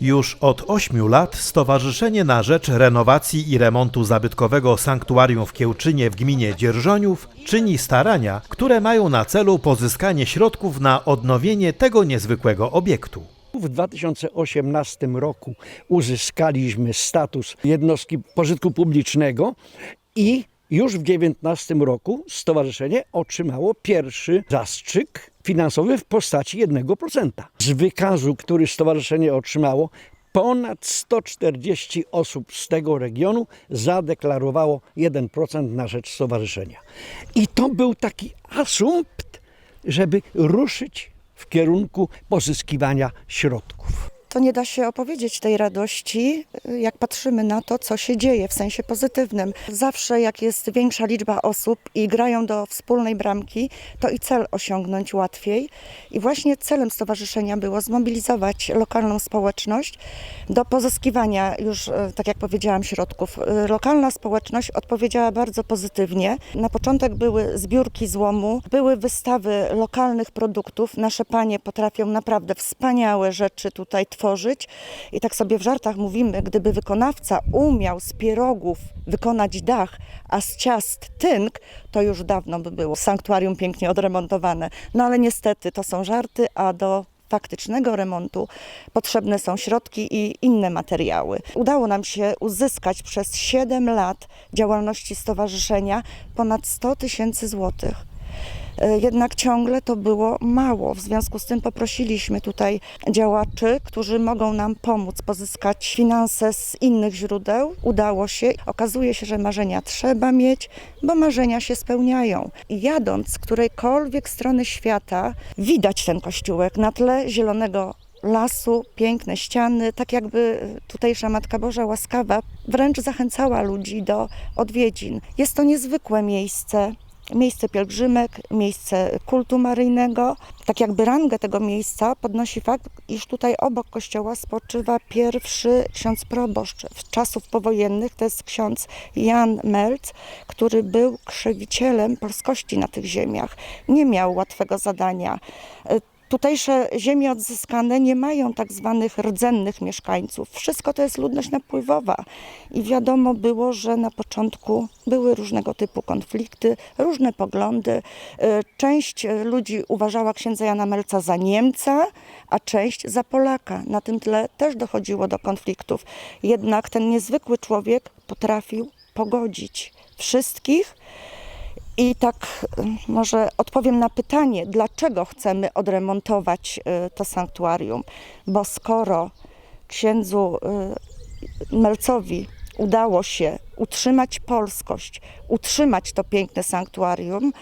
Już od ośmiu lat Stowarzyszenie na Rzecz Renowacji i Remontu Zabytkowego Sanktuarium w Kiełczynie w gminie Dzierżoniów czyni starania, które mają na celu pozyskanie środków na odnowienie tego niezwykłego obiektu. W 2018 roku uzyskaliśmy status jednostki pożytku publicznego i już w 2019 roku stowarzyszenie otrzymało pierwszy zastrzyk finansowy w postaci 1%. Z wykazu, który stowarzyszenie otrzymało, ponad 140 osób z tego regionu zadeklarowało 1% na rzecz stowarzyszenia. I to był taki asumpt, żeby ruszyć w kierunku pozyskiwania środków. To nie da się opowiedzieć tej radości, jak patrzymy na to, co się dzieje w sensie pozytywnym. Zawsze jak jest większa liczba osób i grają do wspólnej bramki, to i cel osiągnąć łatwiej. I właśnie celem stowarzyszenia było zmobilizować lokalną społeczność do pozyskiwania już, e, tak jak powiedziałam, środków. E, Lokalna społeczność odpowiedziała bardzo pozytywnie. Na początek były zbiórki złomu, były wystawy lokalnych produktów. Nasze panie potrafią naprawdę wspaniałe rzeczy tutaj tworzyć. I tak sobie w żartach mówimy, gdyby wykonawca umiał z pierogów wykonać dach, a z ciast tynk, to już dawno by było sanktuarium pięknie odremontowane. No ale niestety to są żarty, a do faktycznego remontu potrzebne są środki i inne materiały. Udało nam się uzyskać przez 7 lat działalności stowarzyszenia ponad 100 tysięcy złotych. E, Jednak ciągle to było mało. W związku z tym poprosiliśmy tutaj działaczy, którzy mogą nam pomóc pozyskać finanse z innych źródeł. Udało się. Okazuje się, że marzenia trzeba mieć, bo marzenia się spełniają. Jadąc z którejkolwiek strony świata, widać ten kościółek na tle zielonego lasu, piękne ściany, tak jakby tutejsza Matka Boża łaskawa wręcz zachęcała ludzi do odwiedzin. Jest to niezwykłe miejsce, miejsce pielgrzymek, miejsce kultu maryjnego. Tak jakby rangę tego miejsca podnosi fakt, iż tutaj obok kościoła spoczywa pierwszy ksiądz proboszcz w czasów powojennych. To jest ksiądz Jan Melc, który był krzewicielem polskości na tych ziemiach. Nie miał łatwego zadania. E, Tutejsze ziemie odzyskane nie mają tak zwanych rdzennych mieszkańców. Wszystko to jest ludność napływowa. I wiadomo było, że na początku były różnego typu konflikty, różne poglądy. Y, Część ludzi uważała księdza Jana Melca za Niemca, a część za Polaka. Na tym tle też dochodziło do konfliktów. Jednak ten niezwykły człowiek potrafił pogodzić wszystkich. I tak y, może odpowiem na pytanie, dlaczego chcemy odremontować y, to sanktuarium. Bo skoro księdzu y, Melcowi udało się utrzymać polskość, utrzymać to piękne sanktuarium,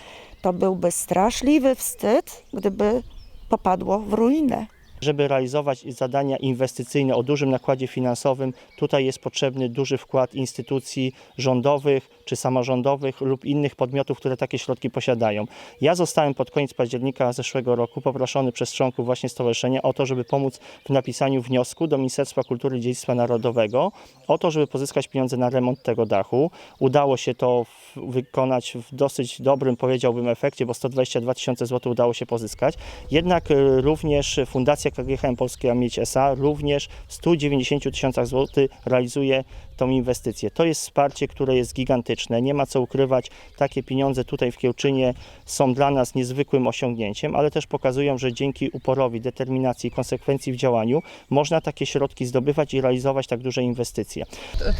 to byłby straszliwy wstyd, gdyby popadło w ruinę. Żeby realizować zadania inwestycyjne o dużym nakładzie finansowym, tutaj jest potrzebny duży wkład instytucji rządowych czy samorządowych lub innych podmiotów, które takie środki posiadają. Ja zostałem pod koniec października zeszłego roku poproszony przez członków właśnie stowarzyszenia o to, żeby pomóc w napisaniu wniosku do Ministerstwa Kultury i Dziedzictwa Narodowego o to, żeby pozyskać pieniądze na remont tego dachu. Udało się to wykonać w dosyć dobrym, powiedziałbym, efekcie, bo 122 tysiące złotych udało się pozyskać. Jednak y, również Fundacja KGHM Polska Mieć S.A. również w 190 tysiącach złotych realizuje tą inwestycję. To jest wsparcie, które jest gigantyczne. Nie ma co ukrywać, takie pieniądze tutaj w Kiełczynie są dla nas niezwykłym osiągnięciem, ale też pokazują, że dzięki uporowi, determinacji i konsekwencji w działaniu można takie środki zdobywać i realizować tak duże inwestycje.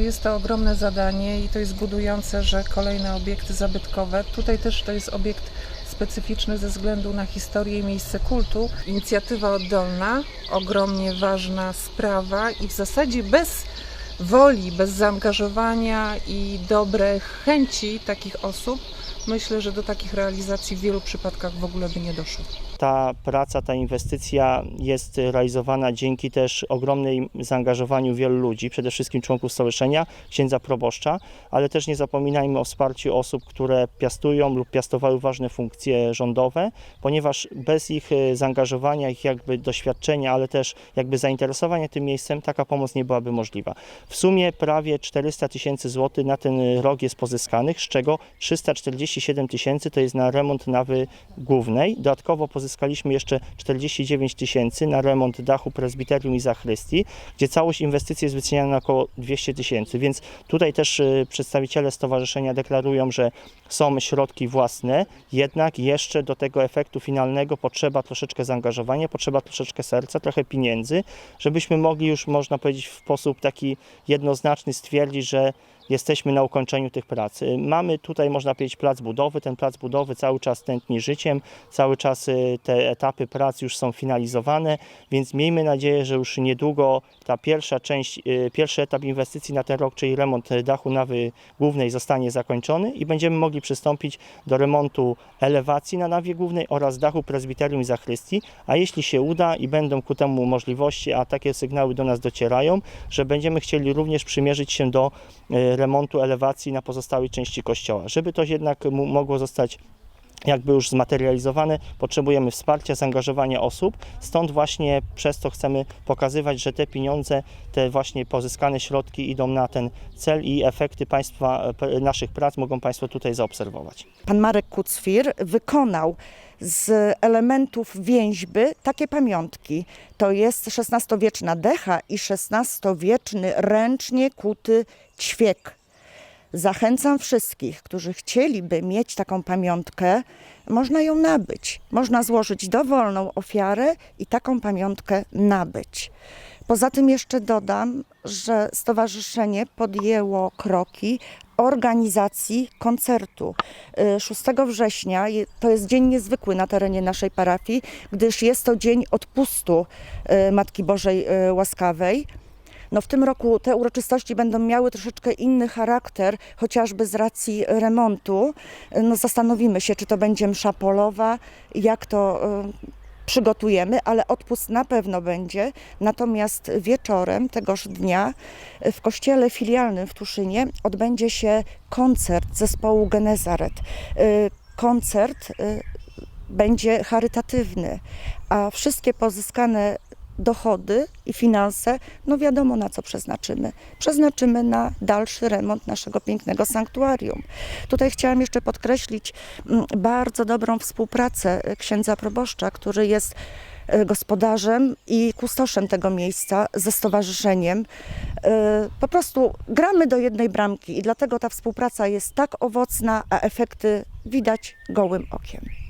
Jest to ogromne zadanie i to jest budujące, że kolejne obiekty zabytkowe. Tutaj też to jest obiekt specyficzny ze względu na historię i miejsce kultu. Inicjatywa oddolna, ogromnie ważna sprawa i w zasadzie bez woli, bez zaangażowania i dobrych chęci takich osób, myślę, że do takich realizacji w wielu przypadkach w ogóle by nie doszło. ta praca, ta inwestycja jest realizowana dzięki też ogromnej zaangażowaniu wielu ludzi, przede wszystkim członków stowarzyszenia, księdza proboszcza, ale też nie zapominajmy o wsparciu osób, które piastują lub piastowały ważne funkcje rządowe, ponieważ bez ich e, zaangażowania, ich jakby doświadczenia, ale też jakby zainteresowania tym miejscem, taka pomoc nie byłaby możliwa. W sumie prawie 400 tysięcy złotych na ten rok jest pozyskanych, z czego 340 47 tysięcy to jest na remont nawy głównej. Dodatkowo pozyskaliśmy jeszcze 49 tysięcy na remont dachu prezbiterium i zachrystii, gdzie całość inwestycji jest wyceniana na około 200 tysięcy, więc tutaj też y, przedstawiciele stowarzyszenia deklarują, że są środki własne, jednak jeszcze do tego efektu finalnego potrzeba troszeczkę zaangażowania, potrzeba troszeczkę serca, trochę pieniędzy, żebyśmy mogli już, można powiedzieć, w sposób taki jednoznaczny stwierdzić, że jesteśmy na ukończeniu tych prac. Y, Mamy tutaj, można powiedzieć, plac budowy. Ten plac budowy cały czas tętni życiem, cały czas y, te etapy prac już są finalizowane, więc miejmy nadzieję, że już niedługo ta pierwsza część, y, pierwszy etap inwestycji na ten rok, czyli remont dachu nawy głównej zostanie zakończony i będziemy mogli przystąpić do remontu elewacji na nawie głównej oraz dachu prezbiterium i zachrystii, a jeśli się uda i będą ku temu możliwości, a takie sygnały do nas docierają, że będziemy chcieli również przymierzyć się do remontu elewacji na pozostałej części kościoła. Żeby to jednak mogło zostać jakby już zmaterializowane, potrzebujemy wsparcia, zaangażowania osób. Stąd właśnie przez to chcemy pokazywać, że te pieniądze, te właśnie pozyskane środki idą na ten cel i efekty państwa, p- naszych prac mogą Państwo tutaj zaobserwować. Pan Marek Kucwir wykonał z elementów więźby takie pamiątki. To jest XVI-wieczna decha i XVI-wieczny ręcznie kuty ćwiek. Zachęcam wszystkich, którzy chcieliby mieć taką pamiątkę, można ją nabyć. Można złożyć dowolną ofiarę i taką pamiątkę nabyć. Poza tym jeszcze dodam, że stowarzyszenie podjęło kroki organizacji koncertu. Y, 6 września je- to jest dzień niezwykły na terenie naszej parafii, gdyż jest to dzień odpustu y, Matki Bożej y, Łaskawej. No w tym roku te uroczystości będą miały troszeczkę inny charakter, chociażby z racji remontu. No zastanowimy się, czy to będzie msza polowa, jak to y, przygotujemy, ale odpust na pewno będzie. Natomiast wieczorem tegoż dnia y, w kościele filialnym w Tuszynie odbędzie się koncert zespołu Genezaret. Y, Koncert y, będzie charytatywny, a wszystkie pozyskane dochody i finanse, no wiadomo na co przeznaczymy. Przeznaczymy na dalszy remont naszego pięknego sanktuarium. Tutaj chciałam jeszcze podkreślić mm, bardzo dobrą współpracę y, księdza proboszcza, który jest y, gospodarzem i kustoszem tego miejsca ze stowarzyszeniem. Y, Po prostu gramy do jednej bramki i dlatego ta współpraca jest tak owocna, a efekty widać gołym okiem.